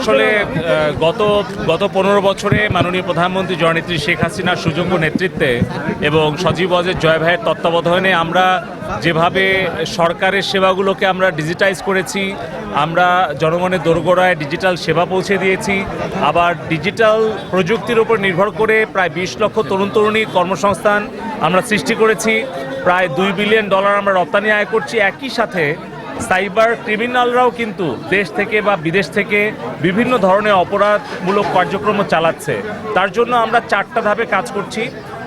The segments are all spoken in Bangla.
আসলে গত গত পনেরো বছরে মাননীয় প্রধানমন্ত্রী জননেত্রী শেখ হাসিনার সুযোগ্য নেতৃত্বে এবং সজীব অজের জয় ভাইয়ের তত্ত্বাবধানে আমরা যেভাবে সরকারের সেবাগুলোকে আমরা ডিজিটাইজ করেছি, আমরা জনগণের দোরগোড়ায় ডিজিটাল সেবা পৌঁছে দিয়েছি, আবার ডিজিটাল প্রযুক্তির উপর নির্ভর করে প্রায় বিশ লক্ষ তরুণ তরুণী কর্মসংস্থান আমরা সৃষ্টি করেছি, প্রায় দুই বিলিয়ন ডলার আমরা রপ্তানি আয় করছি। একই সাথে সাইবার ক্রিমিনালরাও কিন্তু দেশ থেকে বা বিদেশ থেকে বিভিন্ন ধরনের অপরাধমূলক কার্যক্রম চালাচ্ছে। তার জন্য আমরা চারটা ধাপে কাজ করছি।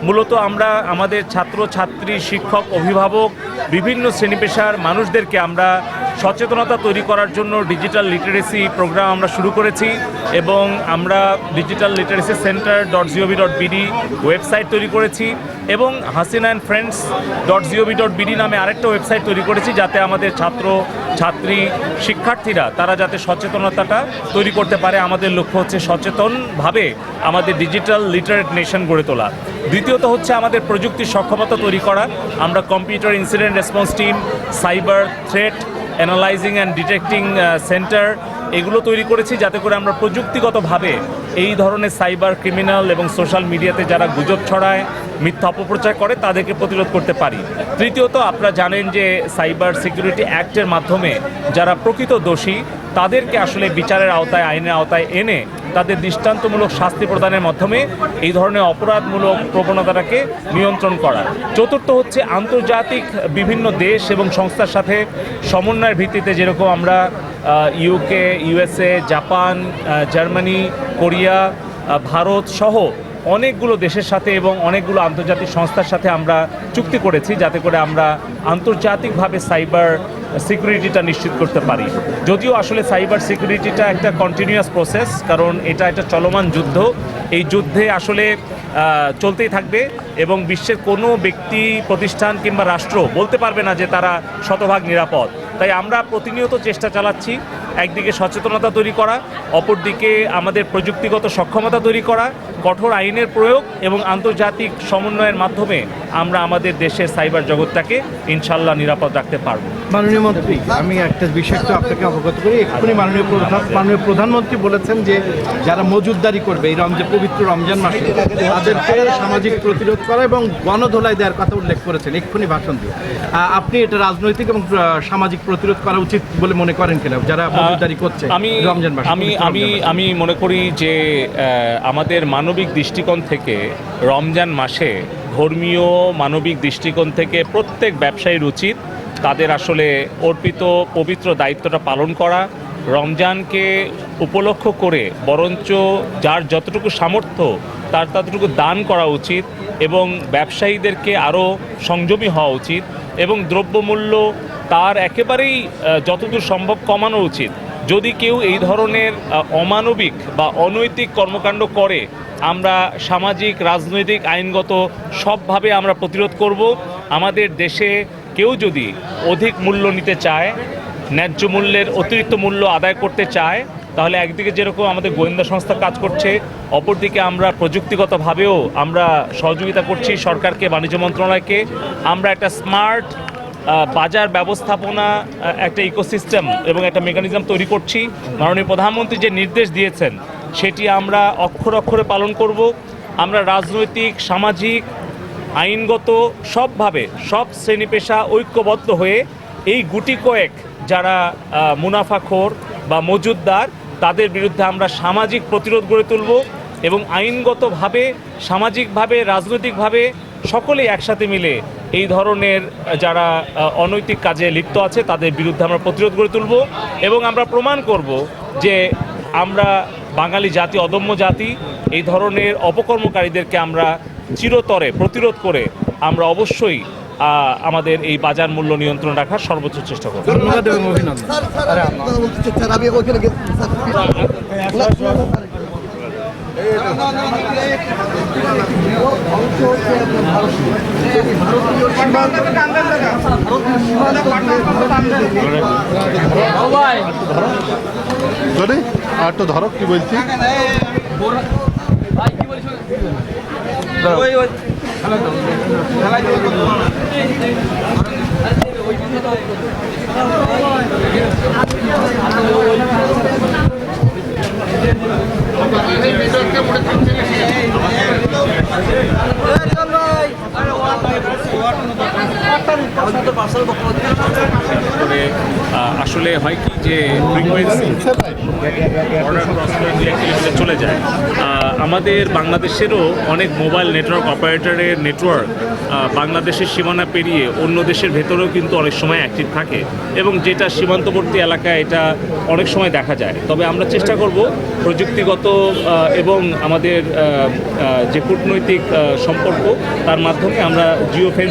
মূলত আমরা আমাদের ছাত্র, ছাত্রী, শিক্ষক, অভিভাবক, বিভিন্ন শ্রেণি পেশার মানুষদেরকে আমরা সচেতনতা তৈরি করার জন্য ডিজিটাল লিটারেসি প্রোগ্রাম আমরা শুরু করেছি এবং আমরা digital literacy centre dot gov dot BD website তৈরি করেছি। এবং Hasina and friends dot gov dot BD নামে আরেকটা ওয়েবসাইট তৈরি করেছি যাতে আমাদের ছাত্র, ছাত্রী, শিক্ষার্থীরা, তারা যাতে সচেতনতাটা তৈরি করতে পারে। আমাদের লক্ষ্য হচ্ছে সচেতনভাবে আমাদের ডিজিটাল লিটারেট নেশন গড়ে তোলা। দ্বিতীয়ত হচ্ছে আমাদের প্রযুক্তির সক্ষমতা তৈরি করা। আমরা computer incident response team cyber threat analysing and detecting centre এগুলো তৈরি করেছি যাতে করে আমরা প্রযুক্তিগতভাবে এই ধরনের সাইবার ক্রিমিনাল এবং সোশ্যাল মিডিয়াতে যারা গুজব ছড়ায় মিথ্যা অপপ্রচার করে তাদেরকে প্রতিরোধ করতে পারি। তৃতীয়ত, আপনারা জানেন যে সাইবার সিকিউরিটি অ্যাক্টের মাধ্যমে যারা প্রকৃত দোষী, তাদেরকে আসলে বিচারের আওতায়, আইনের আওতায় এনে তাদের দৃষ্টান্তমূলক শাস্তি প্রদানের মাধ্যমে এই ধরনের অপরাধমূলক প্রবণতাটাকে নিয়ন্ত্রণ করা। চতুর্থ হচ্ছে, আন্তর্জাতিক বিভিন্ন দেশ এবং সংস্থার সাথে সমন্বয়ের ভিত্তিতে যেরকম আমরা UK, USA, Japan Germany, Korea Bharat সহ অনেকগুলো দেশের সাথে এবং অনেকগুলো আন্তর্জাতিক সংস্থার সাথে আমরা চুক্তি করেছি যাতে করে আমরা আন্তর্জাতিকভাবে সাইবার সিকিউরিটিটা নিশ্চিত করতে পারি। যদিও আসলে সাইবার সিকিউরিটিটা একটা কন্টিনিউয়াস প্রসেস কারণ এটা একটা চলমান যুদ্ধ। এই যুদ্ধে আসলে চলতেই থাকবে এবং বিশ্বের কোনো ব্যক্তি, প্রতিষ্ঠান কিংবা রাষ্ট্র বলতে পারবে না যে তারা শতভাগ নিরাপদ। তাই আমরা প্রতিনিয়ত চেষ্টা চালাচ্ছি। একদিকে সচেতনতা তৈরি করা, অপরদিকে আমাদের প্রযুক্তিগত সক্ষমতা তৈরি করা, কঠোর আইনের প্রয়োগ এবং আন্তর্জাতিক সমন্বয়ের মাধ্যমে আমরা আমাদের দেশের সাইবার জগৎটাকে ইনশাল্লাহ নিরাপদ রাখতে পারব। মাননীয় মন্ত্রী আমি একটা বিষয় তো আপনাকে অবগত করি। এক্ষুনি মাননীয় প্রধান মাননীয় প্রধানমন্ত্রী বলেছেন যে যারা মজুদদারি করবে এই রমজান পবিত্র রমজান মাসে তাদেরকে সামাজিক প্রতিরোধ করা এবং গণধোলাই দেওয়ার কথা উল্লেখ করেছেন। এক্ষুনি ভাষণ দিয়ে। আপনি এটা রাজনৈতিক এবং সামাজিক প্রতিরোধ করা উচিত বলে মনে করেন কিনা? যারা মজুদদারি করছে আমি রমজান মাসে আমি আমি আমি মনে করি যে আমাদের মানবিক দৃষ্টিকোণ থেকে রমজান মাসে ধর্মীয় মানবিক দৃষ্টিকোণ থেকে প্রত্যেক ব্যবসায়ীর উচিত তাদের আসলে অর্পিত পবিত্র দায়িত্বটা পালন করা, রমজানকে উপলক্ষ করে বরঞ্চ যার যতটুকু সামর্থ্য তার ততটুকু দান করা উচিত এবং ব্যবসায়ীদেরকে আরও সংযমী হওয়া উচিত এবং দ্রব্যমূল্য তার একেবারেই যতদূর সম্ভব কমানো উচিত। যদি কেউ এই ধরনের অমানবিক বা অনৈতিক কর্মকাণ্ড করে, আমরা সামাজিক, রাজনৈতিক, আইনগত সবভাবে আমরা প্রতিরোধ করব। আমাদের দেশে কেউ যদি অধিক মূল্য নিতে চায়, ন্যায্য মূল্যের অতিরিক্ত মূল্য আদায় করতে চায়, তাহলে একদিকে যেরকম আমাদের গোয়েন্দা সংস্থা কাজ করছে, অপরদিকে আমরা প্রযুক্তিগতভাবেও আমরা সহযোগিতা করছি সরকারকে, বাণিজ্য মন্ত্রণালয়কে। আমরা একটা স্মার্ট বাজার ব্যবস্থাপনা একটা ইকোসিস্টেম এবং একটা মেকানিজম তৈরি করছি। মাননীয় প্রধানমন্ত্রী যে নির্দেশ দিয়েছেন, সেটি আমরা অক্ষর অক্ষরে পালন করব। আমরা রাজনৈতিক, সামাজিক আইনগত সবভাবে সব শ্রেণি পেশা ঐক্যবদ্ধ হয়ে এই গুটি কয়েক যারা মুনাফাখোর বা মজুদদার, তাদের বিরুদ্ধে আমরা সামাজিক প্রতিরোধ গড়ে তুলব এবং আইনগতভাবে, সামাজিকভাবে, রাজনৈতিকভাবে সকলেই একসাথে মিলে এই ধরনের যারা অনৈতিক কাজে লিপ্ত আছে, তাদের বিরুদ্ধে আমরা প্রতিরোধ গড়ে তুলব এবং আমরা প্রমাণ করব যে আমরা বাঙালি জাতি, অদম্য জাতি, এই ধরনের অপকর্মকারীদেরকে আমরা চিরতরে প্রতিরোধ করে আমরা অবশ্যই আমাদের এই বাজার মূল্য নিয়ন্ত্রণ রাখার সর্বোচ্চ চেষ্টা করব। ধন্যবাদ এবং অভিনন্দন। আর তো ধরো কি বলছি? করে আহ, আসলে হয় কি যে ফ্রিকোয়েন্সি বর্ডার ক্রস করে চলে যায়। আমাদের বাংলাদেশেরও অনেক মোবাইল নেটওয়ার্ক অপারেটরের নেটওয়ার্ক বাংলাদেশের সীমানা পেরিয়ে অন্য দেশের ভেতরেও কিন্তু অনেক সময় অ্যাক্টিভ থাকে এবং যেটা সীমান্তবর্তী এলাকায় এটা অনেক সময় দেখা যায়। তবে আমরা চেষ্টা করব প্রযুক্তিগত এবং আমাদের যে কূটনৈতিক সম্পর্ক, তার মাধ্যমে আমরা জিও